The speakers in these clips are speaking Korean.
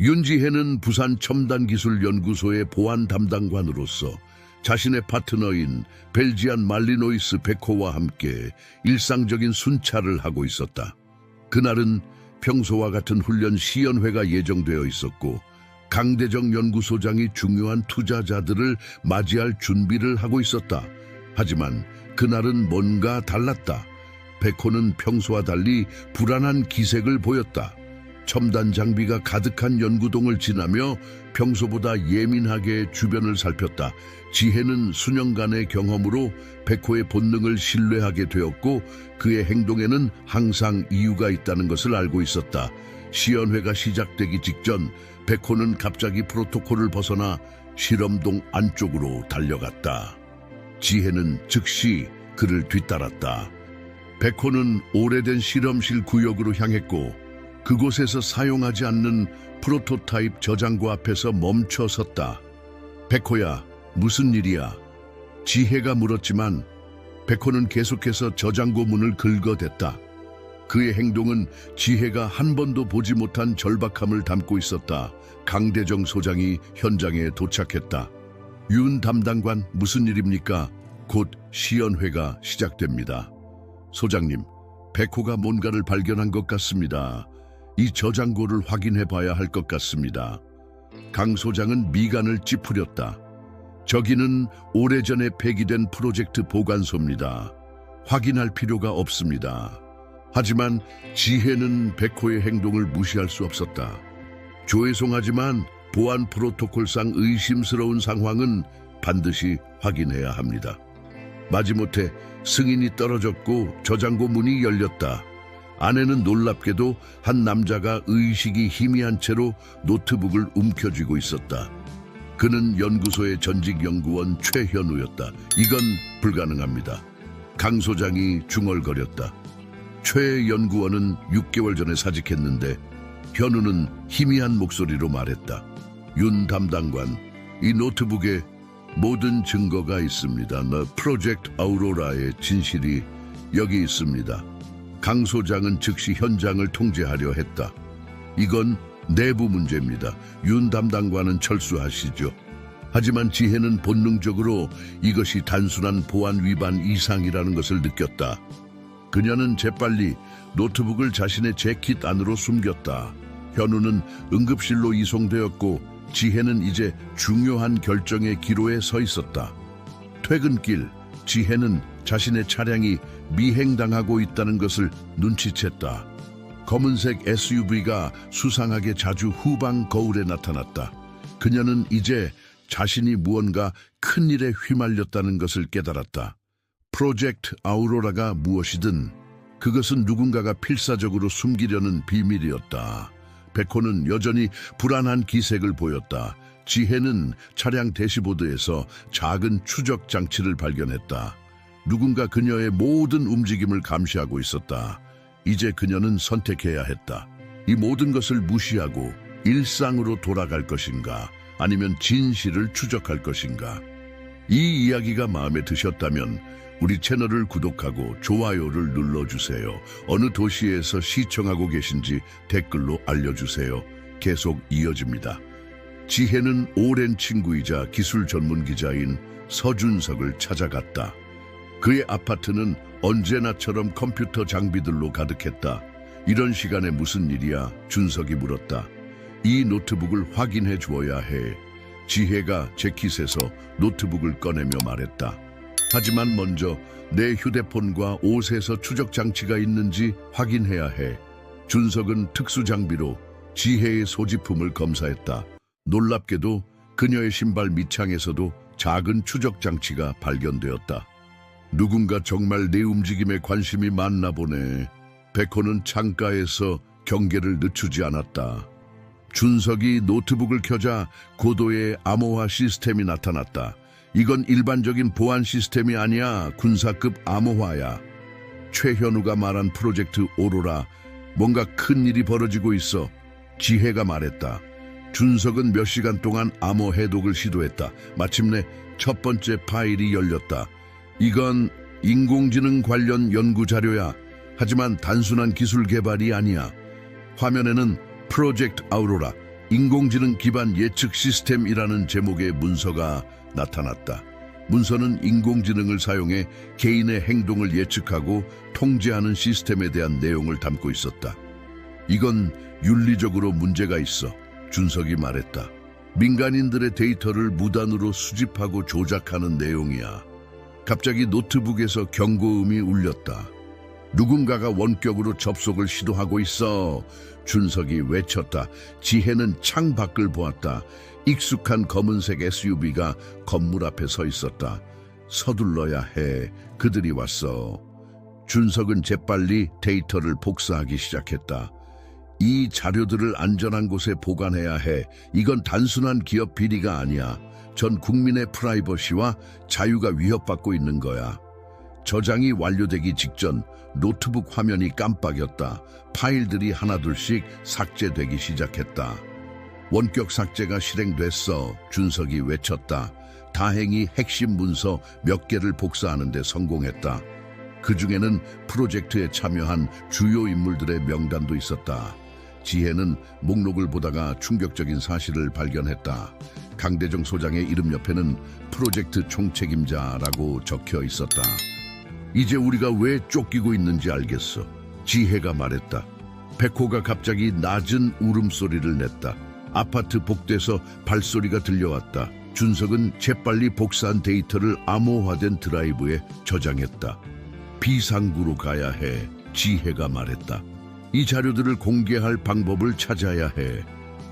윤지혜는 부산 첨단기술연구소의 보안 담당관으로서 자신의 파트너인 벨지안 말리노이스 베코와 함께 일상적인 순찰을 하고 있었다. 그날은 평소와 같은 훈련 시연회가 예정되어 있었고 강대정 연구소장이 중요한 투자자들을 맞이할 준비를 하고 있었다. 하지만 그날은 뭔가 달랐다. 베코는 평소와 달리 불안한 기색을 보였다. 첨단 장비가 가득한 연구동을 지나며 평소보다 예민하게 주변을 살폈다. 지혜는 수년간의 경험으로 백호의 본능을 신뢰하게 되었고 그의 행동에는 항상 이유가 있다는 것을 알고 있었다. 시연회가 시작되기 직전 백호는 갑자기 프로토콜을 벗어나 실험동 안쪽으로 달려갔다. 지혜는 즉시 그를 뒤따랐다. 백호는 오래된 실험실 구역으로 향했고 그곳에서 사용하지 않는 프로토타입 저장고 앞에서 멈춰 섰다. 백호야, 무슨 일이야? 지혜가 물었지만 백호는 계속해서 저장고 문을 긁어댔다. 그의 행동은 지혜가 한 번도 보지 못한 절박함을 담고 있었다. 강대정 소장이 현장에 도착했다. 윤 담당관 무슨 일입니까? 곧 시연회가 시작됩니다. 소장님, 백호가 뭔가를 발견한 것 같습니다. 이 저장고를 확인해 봐야 할 것 같습니다. 강 소장은 미간을 찌푸렸다. 저기는 오래전에 폐기된 프로젝트 보관소입니다. 확인할 필요가 없습니다. 하지만 지혜는 백호의 행동을 무시할 수 없었다. 죄송하지만 보안 프로토콜상 의심스러운 상황은 반드시 확인해야 합니다. 마지못해 승인이 떨어졌고 저장고 문이 열렸다. 안에는 놀랍게도 한 남자가 의식이 희미한 채로 노트북을 움켜쥐고 있었다. 그는 연구소의 전직 연구원 최현우였다. 이건 불가능합니다. 강 소장이 중얼거렸다. 최 연구원은 6개월 전에 사직했는데 현우는 희미한 목소리로 말했다. 윤 담당관, 이 노트북에 모든 증거가 있습니다. 너 프로젝트 아우로라의 진실이 여기 있습니다. 강 소장은 즉시 현장을 통제하려 했다. 이건 내부 문제입니다. 윤 담당관은 철수하시죠. 하지만 지혜는 본능적으로 이것이 단순한 보안 위반 이상이라는 것을 느꼈다. 그녀는 재빨리 노트북을 자신의 재킷 안으로 숨겼다. 현우는 응급실로 이송되었고 지혜는 이제 중요한 결정의 기로에 서 있었다. 퇴근길 지혜는 자신의 차량이 미행당하고 있다는 것을 눈치챘다. 검은색 SUV가 수상하게 자주 후방 거울에 나타났다. 그녀는 이제 자신이 무언가 큰 일에 휘말렸다는 것을 깨달았다. 프로젝트 아우로라가 무엇이든 그것은 누군가가 필사적으로 숨기려는 비밀이었다. 백호는 여전히 불안한 기색을 보였다. 지혜는 차량 대시보드에서 작은 추적 장치를 발견했다. 누군가 그녀의 모든 움직임을 감시하고 있었다. 이제 그녀는 선택해야 했다. 이 모든 것을 무시하고 일상으로 돌아갈 것인가, 아니면 진실을 추적할 것인가. 이 이야기가 마음에 드셨다면 우리 채널을 구독하고 좋아요를 눌러주세요. 어느 도시에서 시청하고 계신지 댓글로 알려주세요. 계속 이어집니다. 지혜는 오랜 친구이자 기술 전문 기자인 서준석을 찾아갔다. 그의 아파트는 언제나처럼 컴퓨터 장비들로 가득했다. 이런 시간에 무슨 일이야? 준석이 물었다. 이 노트북을 확인해 주어야 해. 지혜가 재킷에서 노트북을 꺼내며 말했다. 하지만 먼저 내 휴대폰과 옷에서 추적 장치가 있는지 확인해야 해. 준석은 특수 장비로 지혜의 소지품을 검사했다. 놀랍게도 그녀의 신발 밑창에서도 작은 추적 장치가 발견되었다. 누군가 정말 내 움직임에 관심이 많나 보네. 백호는 창가에서 경계를 늦추지 않았다. 준석이 노트북을 켜자 고도의 암호화 시스템이 나타났다. 이건 일반적인 보안 시스템이 아니야. 군사급 암호화야. 최현우가 말한 프로젝트 오로라. 뭔가 큰 일이 벌어지고 있어. 지혜가 말했다. 준석은 몇 시간 동안 암호 해독을 시도했다. 마침내 첫 번째 파일이 열렸다. 이건 인공지능 관련 연구 자료야. 하지만 단순한 기술 개발이 아니야. 화면에는 프로젝트 아우로라, 인공지능 기반 예측 시스템이라는 제목의 문서가 나타났다. 문서는 인공지능을 사용해 개인의 행동을 예측하고 통제하는 시스템에 대한 내용을 담고 있었다. 이건 윤리적으로 문제가 있어. 준석이 말했다. 민간인들의 데이터를 무단으로 수집하고 조작하는 내용이야. 갑자기 노트북에서 경고음이 울렸다. 누군가가 원격으로 접속을 시도하고 있어. 준석이 외쳤다. 지혜는 창 밖을 보았다. 익숙한 검은색 SUV가 건물 앞에 서 있었다. 서둘러야 해. 그들이 왔어. 준석은 재빨리 데이터를 복사하기 시작했다. 이 자료들을 안전한 곳에 보관해야 해. 이건 단순한 기업 비리가 아니야. 전 국민의 프라이버시와 자유가 위협받고 있는 거야. 저장이 완료되기 직전 노트북 화면이 깜빡였다. 파일들이 하나둘씩 삭제되기 시작했다. 원격 삭제가 실행됐어. 준석이 외쳤다. 다행히 핵심 문서 몇 개를 복사하는 데 성공했다. 그 중에는 프로젝트에 참여한 주요 인물들의 명단도 있었다. 지혜는 목록을 보다가 충격적인 사실을 발견했다. 강대정 소장의 이름 옆에는 프로젝트 총책임자라고 적혀 있었다. 이제 우리가 왜 쫓기고 있는지 알겠어. 지혜가 말했다. 백호가 갑자기 낮은 울음소리를 냈다. 아파트 복도에서 발소리가 들려왔다. 준석은 재빨리 복사한 데이터를 암호화된 드라이브에 저장했다. 비상구로 가야 해. 지혜가 말했다. 이 자료들을 공개할 방법을 찾아야 해.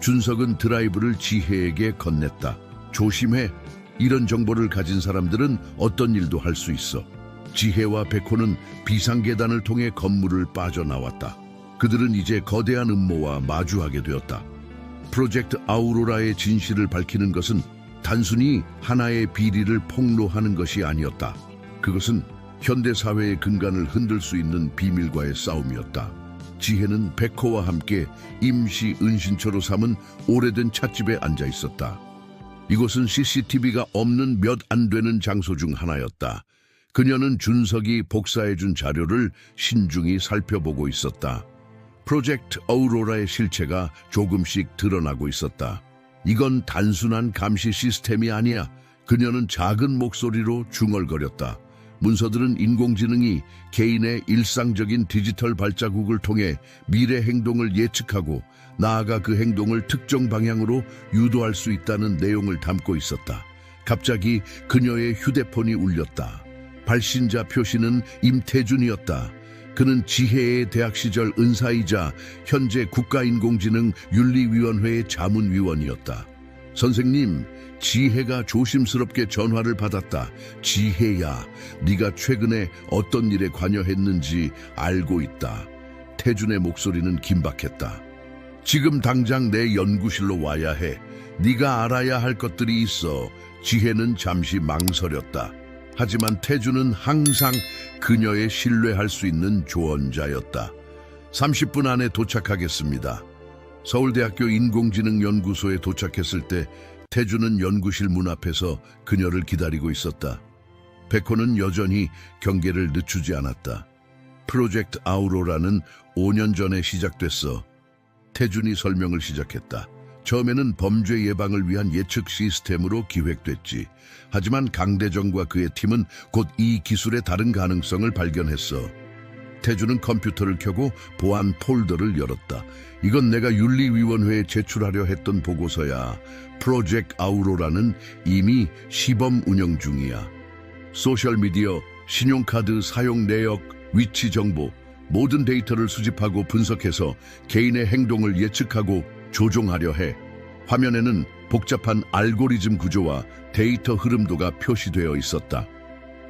준석은 드라이브를 지혜에게 건넸다. 조심해. 이런 정보를 가진 사람들은 어떤 일도 할 수 있어. 지혜와 백호는 비상계단을 통해 건물을 빠져나왔다. 그들은 이제 거대한 음모와 마주하게 되었다. 프로젝트 아우로라의 진실을 밝히는 것은 단순히 하나의 비리를 폭로하는 것이 아니었다. 그것은 현대 사회의 근간을 흔들 수 있는 비밀과의 싸움이었다. 지혜는 백호와 함께 임시 은신처로 삼은 오래된 찻집에 앉아 있었다. 이곳은 CCTV가 없는 몇 안 되는 장소 중 하나였다. 그녀는 준석이 복사해준 자료를 신중히 살펴보고 있었다. 프로젝트 어우로라의 실체가 조금씩 드러나고 있었다. 이건 단순한 감시 시스템이 아니야. 그녀는 작은 목소리로 중얼거렸다. 문서들은 인공지능이 개인의 일상적인 디지털 발자국을 통해 미래 행동을 예측하고 나아가 그 행동을 특정 방향으로 유도할 수 있다는 내용을 담고 있었다. 갑자기 그녀의 휴대폰이 울렸다. 발신자 표시는 임태준이었다. 그는 지혜의 대학 시절 은사이자 현재 국가인공지능 윤리위원회의 자문위원이었다. 선생님, 지혜가 조심스럽게 전화를 받았다. 지혜야, 네가 최근에 어떤 일에 관여했는지 알고 있다. 태준의 목소리는 긴박했다. 지금 당장 내 연구실로 와야 해. 네가 알아야 할 것들이 있어. 지혜는 잠시 망설였다. 하지만 태준은 항상 그녀의 신뢰할 수 있는 조언자였다. 30분 안에 도착하겠습니다. 서울대학교 인공지능연구소에 도착했을 때 태준은 연구실 문 앞에서 그녀를 기다리고 있었다. 백호는 여전히 경계를 늦추지 않았다. 프로젝트 아우로라는 5년 전에 시작됐어. 태준이 설명을 시작했다. 처음에는 범죄 예방을 위한 예측 시스템으로 기획됐지. 하지만 강대정과 그의 팀은 곧 이 기술의 다른 가능성을 발견했어. 태주는 컴퓨터를 켜고 보안 폴더를 열었다. 이건 내가 윤리위원회에 제출하려 했던 보고서야. 프로젝트 아우로라는 이미 시범 운영 중이야. 소셜미디어, 신용카드 사용 내역, 위치 정보, 모든 데이터를 수집하고 분석해서 개인의 행동을 예측하고 조종하려 해. 화면에는 복잡한 알고리즘 구조와 데이터 흐름도가 표시되어 있었다.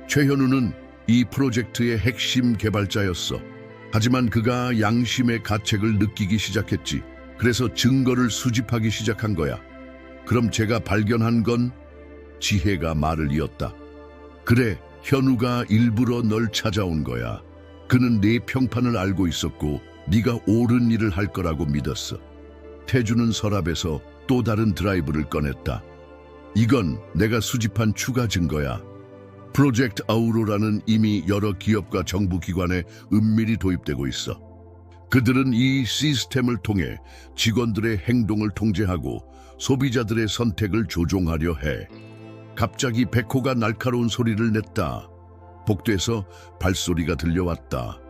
최현우는 이 프로젝트의 핵심 개발자였어. 하지만 그가 양심의 가책을 느끼기 시작했지. 그래서 증거를 수집하기 시작한 거야. 그럼 제가 발견한 건 지혜가 말을 이었다. 그래, 현우가 일부러 널 찾아온 거야. 그는 네 평판을 알고 있었고 네가 옳은 일을 할 거라고 믿었어. 태주는 서랍에서 또 다른 드라이브를 꺼냈다. 이건 내가 수집한 추가 증거야. 프로젝트 아우로라는 이미 여러 기업과 정부 기관에 은밀히 도입되고 있어. 그들은 이 시스템을 통해 직원들의 행동을 통제하고 소비자들의 선택을 조종하려 해. 갑자기 백호가 날카로운 소리를 냈다. 복도에서 발소리가 들려왔다.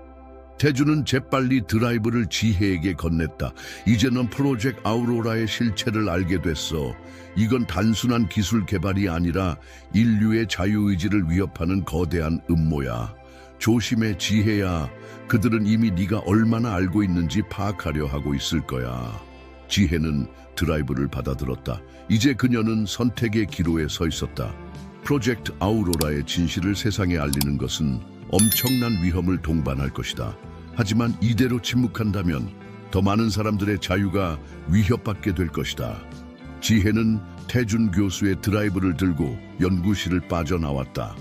태주는 재빨리 드라이브를 지혜에게 건넸다. 이제 넌 프로젝트 아우로라의 실체를 알게 됐어. 이건 단순한 기술 개발이 아니라 인류의 자유의지를 위협하는 거대한 음모야. 조심해 지혜야. 그들은 이미 네가 얼마나 알고 있는지 파악하려 하고 있을 거야. 지혜는 드라이브를 받아들었다. 이제 그녀는 선택의 기로에 서 있었다. 프로젝트 아우로라의 진실을 세상에 알리는 것은 엄청난 위험을 동반할 것이다. 하지만 이대로 침묵한다면 더 많은 사람들의 자유가 위협받게 될 것이다. 지혜는 태준 교수의 드라이브를 들고 연구실을 빠져나왔다.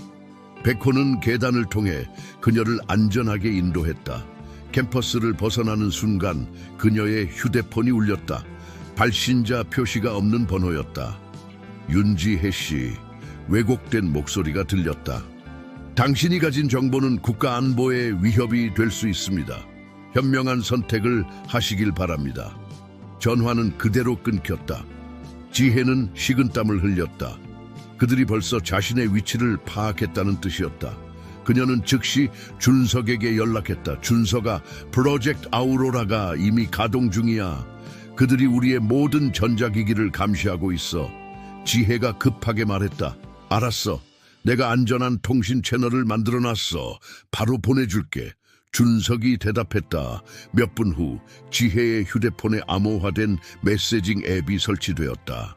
백호는 계단을 통해 그녀를 안전하게 인도했다. 캠퍼스를 벗어나는 순간 그녀의 휴대폰이 울렸다. 발신자 표시가 없는 번호였다. 윤지혜 씨, 왜곡된 목소리가 들렸다. 당신이 가진 정보는 국가 안보에 위협이 될 수 있습니다. 현명한 선택을 하시길 바랍니다. 전화는 그대로 끊겼다. 지혜는 식은땀을 흘렸다. 그들이 벌써 자신의 위치를 파악했다는 뜻이었다. 그녀는 즉시 준석에게 연락했다. 준석아, 프로젝트 아우로라가 이미 가동 중이야. 그들이 우리의 모든 전자기기를 감시하고 있어. 지혜가 급하게 말했다. 알았어. 내가 안전한 통신 채널을 만들어 놨어. 바로 보내줄게. 준석이 대답했다. 몇 분 후 지혜의 휴대폰에 암호화된 메시징 앱이 설치되었다.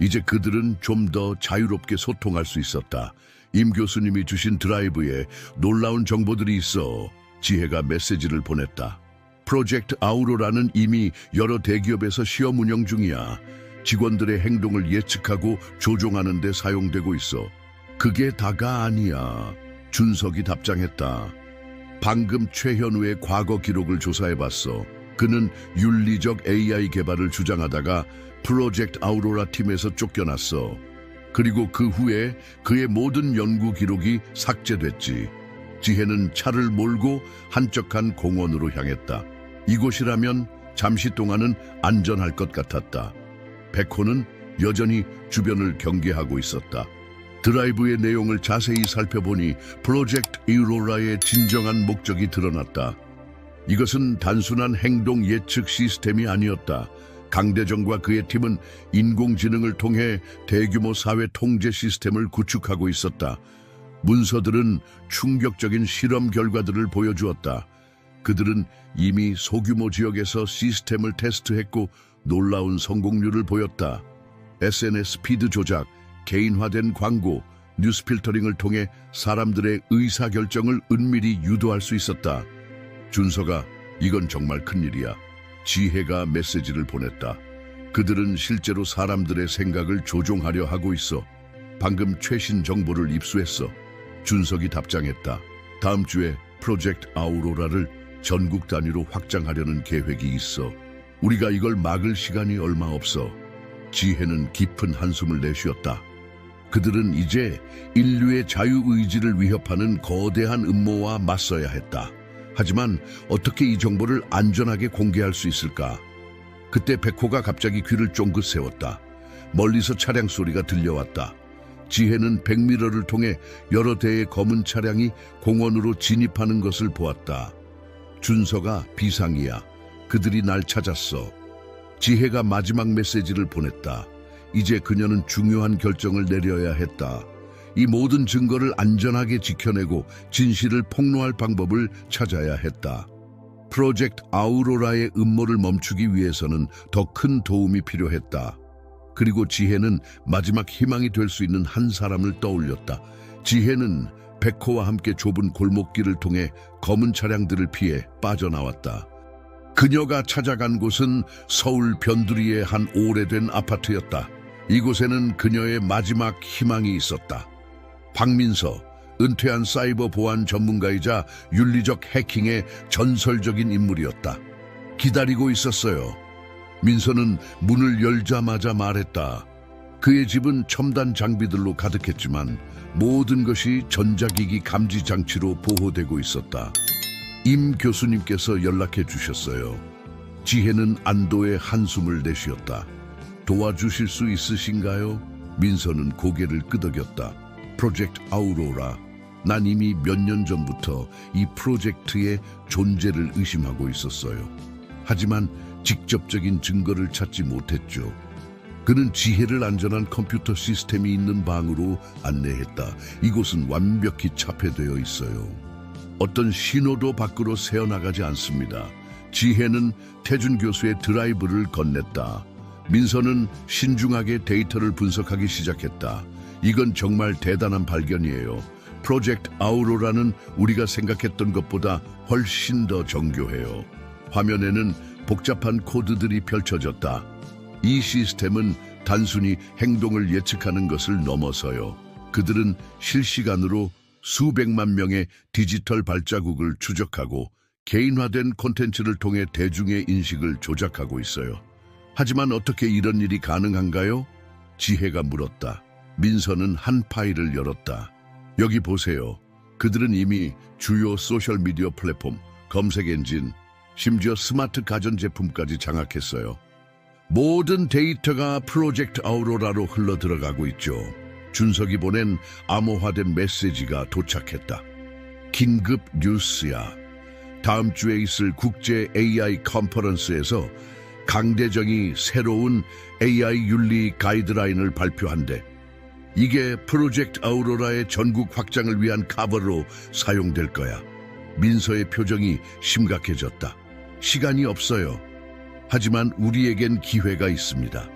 이제 그들은 좀 더 자유롭게 소통할 수 있었다. 임 교수님이 주신 드라이브에 놀라운 정보들이 있어 지혜가 메시지를 보냈다. 프로젝트 아우로라는 이미 여러 대기업에서 시험 운영 중이야. 직원들의 행동을 예측하고 조종하는 데 사용되고 있어. 그게 다가 아니야. 준석이 답장했다. 방금 최현우의 과거 기록을 조사해봤어. 그는 윤리적 AI 개발을 주장하다가 프로젝트 아우로라 팀에서 쫓겨났어. 그리고 그 후에 그의 모든 연구 기록이 삭제됐지. 지혜는 차를 몰고 한적한 공원으로 향했다. 이곳이라면 잠시 동안은 안전할 것 같았다. 백호는 여전히 주변을 경계하고 있었다. 드라이브의 내용을 자세히 살펴보니 프로젝트 이로라의 진정한 목적이 드러났다. 이것은 단순한 행동 예측 시스템이 아니었다. 강대정과 그의 팀은 인공지능을 통해 대규모 사회 통제 시스템을 구축하고 있었다. 문서들은 충격적인 실험 결과들을 보여주었다. 그들은 이미 소규모 지역에서 시스템을 테스트했고 놀라운 성공률을 보였다. SNS 피드 조작, 개인화된 광고, 뉴스 필터링을 통해 사람들의 의사결정을 은밀히 유도할 수 있었다. 준서가 이건 정말 큰일이야. 지혜가 메시지를 보냈다. 그들은 실제로 사람들의 생각을 조종하려 하고 있어. 방금 최신 정보를 입수했어. 준석이 답장했다. 다음 주에 프로젝트 아우로라를 전국 단위로 확장하려는 계획이 있어. 우리가 이걸 막을 시간이 얼마 없어. 지혜는 깊은 한숨을 내쉬었다. 그들은 이제 인류의 자유의지를 위협하는 거대한 음모와 맞서야 했다. 하지만 어떻게 이 정보를 안전하게 공개할 수 있을까? 그때 백호가 갑자기 귀를 쫑긋 세웠다. 멀리서 차량 소리가 들려왔다. 지혜는 백미러를 통해 여러 대의 검은 차량이 공원으로 진입하는 것을 보았다. 준서가 비상이야. 그들이 날 찾았어. 지혜가 마지막 메시지를 보냈다. 이제 그녀는 중요한 결정을 내려야 했다. 이 모든 증거를 안전하게 지켜내고 진실을 폭로할 방법을 찾아야 했다. 프로젝트 아우로라의 음모를 멈추기 위해서는 더 큰 도움이 필요했다. 그리고 지혜는 마지막 희망이 될 수 있는 한 사람을 떠올렸다. 지혜는 백호와 함께 좁은 골목길을 통해 검은 차량들을 피해 빠져나왔다. 그녀가 찾아간 곳은 서울 변두리의 한 오래된 아파트였다. 이곳에는 그녀의 마지막 희망이 있었다. 박민서, 은퇴한 사이버 보안 전문가이자 윤리적 해킹의 전설적인 인물이었다. 기다리고 있었어요. 민서는 문을 열자마자 말했다. 그의 집은 첨단 장비들로 가득했지만 모든 것이 전자기기 감지 장치로 보호되고 있었다. 임 교수님께서 연락해 주셨어요. 지혜는 안도의 한숨을 내쉬었다. 도와주실 수 있으신가요? 민서는 고개를 끄덕였다. 프로젝트 아우로라. 난 이미 몇 년 전부터 이 프로젝트의 존재를 의심하고 있었어요. 하지만 직접적인 증거를 찾지 못했죠. 그는 지혜를 안전한 컴퓨터 시스템이 있는 방으로 안내했다. 이곳은 완벽히 차폐되어 있어요. 어떤 신호도 밖으로 새어나가지 않습니다. 지혜는 태준 교수의 드라이브를 건넸다. 민서는 신중하게 데이터를 분석하기 시작했다. 이건 정말 대단한 발견이에요. 프로젝트 아우로라는 우리가 생각했던 것보다 훨씬 더 정교해요. 화면에는 복잡한 코드들이 펼쳐졌다. 이 시스템은 단순히 행동을 예측하는 것을 넘어서요. 그들은 실시간으로 수백만 명의 디지털 발자국을 추적하고 개인화된 콘텐츠를 통해 대중의 인식을 조작하고 있어요. 하지만 어떻게 이런 일이 가능한가요? 지혜가 물었다. 민서는 한 파일을 열었다. 여기 보세요. 그들은 이미 주요 소셜미디어 플랫폼, 검색 엔진, 심지어 스마트 가전제품까지 장악했어요. 모든 데이터가 프로젝트 아우로라로 흘러 들어가고 있죠. 준석이 보낸 암호화된 메시지가 도착했다. 긴급 뉴스야. 다음 주에 있을 국제 AI 컨퍼런스에서 강대정이 새로운 AI 윤리 가이드라인을 발표한대. 이게 프로젝트 아우로라의 전국 확장을 위한 카버로 사용될 거야. 민서의 표정이 심각해졌다. 시간이 없어요. 하지만 우리에겐 기회가 있습니다.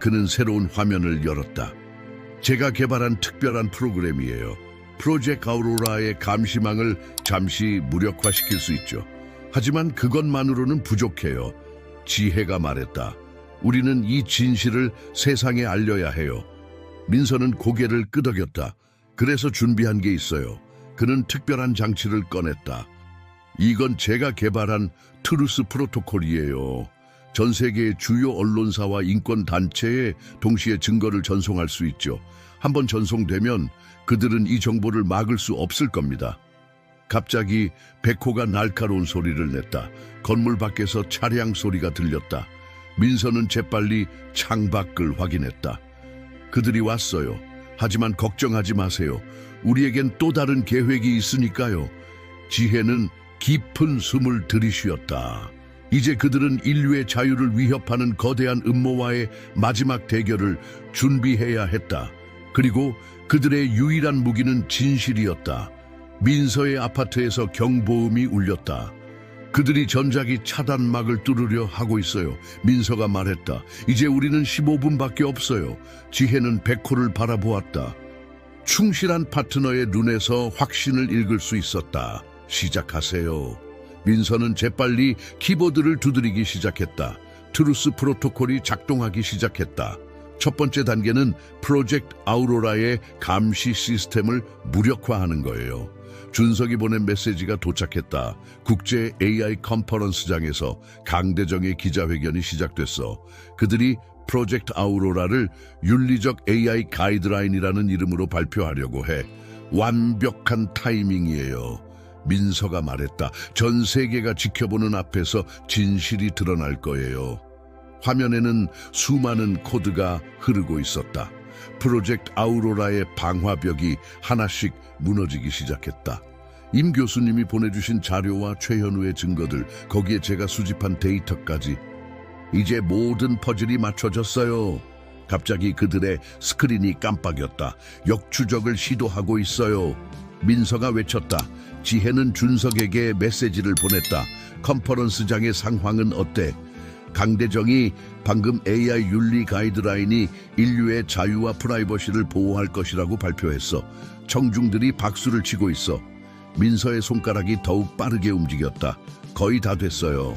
그는 새로운 화면을 열었다. 제가 개발한 특별한 프로그램이에요. 프로젝트 아우로라의 감시망을 잠시 무력화시킬 수 있죠. 하지만 그것만으로는 부족해요. 지혜가 말했다. 우리는 이 진실을 세상에 알려야 해요. 민서는 고개를 끄덕였다. 그래서 준비한 게 있어요. 그는 특별한 장치를 꺼냈다. 이건 제가 개발한 트루스 프로토콜이에요. 전 세계의 주요 언론사와 인권 단체에 동시에 증거를 전송할 수 있죠. 한번 전송되면 그들은 이 정보를 막을 수 없을 겁니다. 갑자기 백호가 날카로운 소리를 냈다. 건물 밖에서 차량 소리가 들렸다. 민서는 재빨리 창밖을 확인했다. 그들이 왔어요. 하지만 걱정하지 마세요. 우리에겐 또 다른 계획이 있으니까요. 지혜는 깊은 숨을 들이쉬었다. 이제 그들은 인류의 자유를 위협하는 거대한 음모와의 마지막 대결을 준비해야 했다. 그리고 그들의 유일한 무기는 진실이었다. 민서의 아파트에서 경보음이 울렸다. 그들이 전자기 차단막을 뚫으려 하고 있어요. 민서가 말했다. 이제 우리는 15분밖에 없어요. 지혜는 백호를 바라보았다. 충실한 파트너의 눈에서 확신을 읽을 수 있었다. 시작하세요. 민서는 재빨리 키보드를 두드리기 시작했다. 트루스 프로토콜이 작동하기 시작했다. 첫 번째 단계는 프로젝트 아우로라의 감시 시스템을 무력화하는 거예요. 준석이 보낸 메시지가 도착했다. 국제 AI 컨퍼런스장에서 강대정의 기자회견이 시작됐어. 그들이 프로젝트 아우로라를 윤리적 AI 가이드라인이라는 이름으로 발표하려고 해. 완벽한 타이밍이에요. 민서가 말했다. 전 세계가 지켜보는 앞에서 진실이 드러날 거예요. 화면에는 수많은 코드가 흐르고 있었다. 프로젝트 아우로라의 방화벽이 하나씩 무너지기 시작했다. 임 교수님이 보내주신 자료와 최현우의 증거들, 거기에 제가 수집한 데이터까지. 이제 모든 퍼즐이 맞춰졌어요. 갑자기 그들의 스크린이 깜빡였다. 역추적을 시도하고 있어요. 민서가 외쳤다. 지혜는 준석에게 메시지를 보냈다. 컨퍼런스장의 상황은 어때? 강대정이 방금 AI 윤리 가이드라인이 인류의 자유와 프라이버시를 보호할 것이라고 발표했어. 청중들이 박수를 치고 있어. 민서의 손가락이 더욱 빠르게 움직였다. 거의 다 됐어요.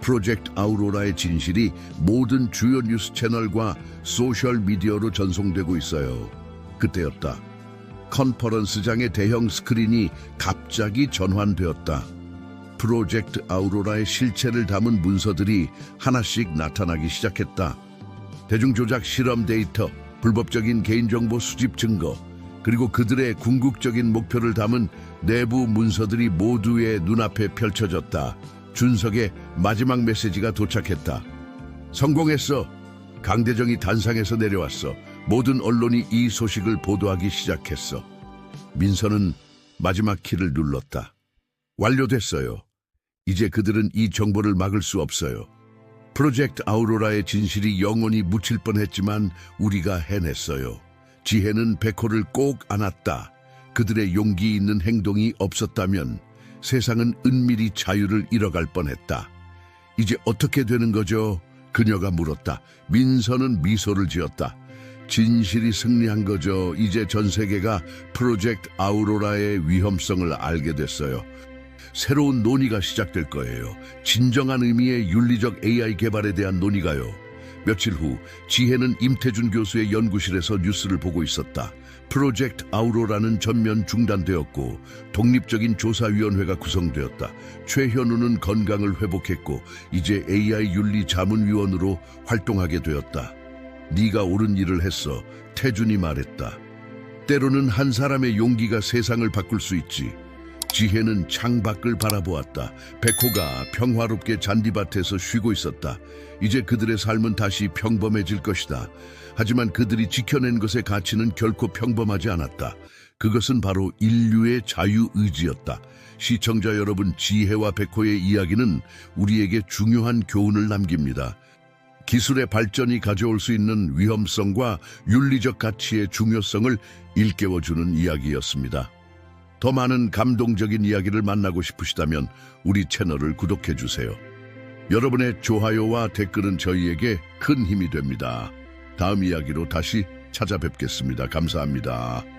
프로젝트 아우로라의 진실이 모든 주요 뉴스 채널과 소셜 미디어로 전송되고 있어요. 그때였다. 컨퍼런스장의 대형 스크린이 갑자기 전환되었다. 프로젝트 아우로라의 실체를 담은 문서들이 하나씩 나타나기 시작했다. 대중조작 실험 데이터, 불법적인 개인정보 수집 증거, 그리고 그들의 궁극적인 목표를 담은 내부 문서들이 모두의 눈앞에 펼쳐졌다. 준석의 마지막 메시지가 도착했다. 성공했어. 강대정이 단상에서 내려왔어. 모든 언론이 이 소식을 보도하기 시작했어. 민서는 마지막 키를 눌렀다. 완료됐어요. 이제 그들은 이 정보를 막을 수 없어요. 프로젝트 아우로라의 진실이 영원히 묻힐 뻔했지만 우리가 해냈어요. 지혜는 백호를 꼭 안았다. 그들의 용기 있는 행동이 없었다면 세상은 은밀히 자유를 잃어갈 뻔했다. 이제 어떻게 되는 거죠? 그녀가 물었다. 민서는 미소를 지었다. 진실이 승리한 거죠. 이제 전 세계가 프로젝트 아우로라의 위험성을 알게 됐어요. 새로운 논의가 시작될 거예요. 진정한 의미의 윤리적 AI 개발에 대한 논의가요. 며칠 후 지혜는 임태준 교수의 연구실에서 뉴스를 보고 있었다. 프로젝트 아우로라는 전면 중단되었고 독립적인 조사위원회가 구성되었다. 최현우는 건강을 회복했고 이제 AI 윤리 자문위원으로 활동하게 되었다. 네가 옳은 일을 했어. 태준이 말했다. 때로는 한 사람의 용기가 세상을 바꿀 수 있지. 지혜는 창밖을 바라보았다. 백호가 평화롭게 잔디밭에서 쉬고 있었다. 이제 그들의 삶은 다시 평범해질 것이다. 하지만 그들이 지켜낸 것의 가치는 결코 평범하지 않았다. 그것은 바로 인류의 자유의지였다. 시청자 여러분, 지혜와 백호의 이야기는 우리에게 중요한 교훈을 남깁니다. 기술의 발전이 가져올 수 있는 위험성과 윤리적 가치의 중요성을 일깨워주는 이야기였습니다. 더 많은 감동적인 이야기를 만나고 싶으시다면 우리 채널을 구독해 주세요. 여러분의 좋아요와 댓글은 저희에게 큰 힘이 됩니다. 다음 이야기로 다시 찾아뵙겠습니다. 감사합니다.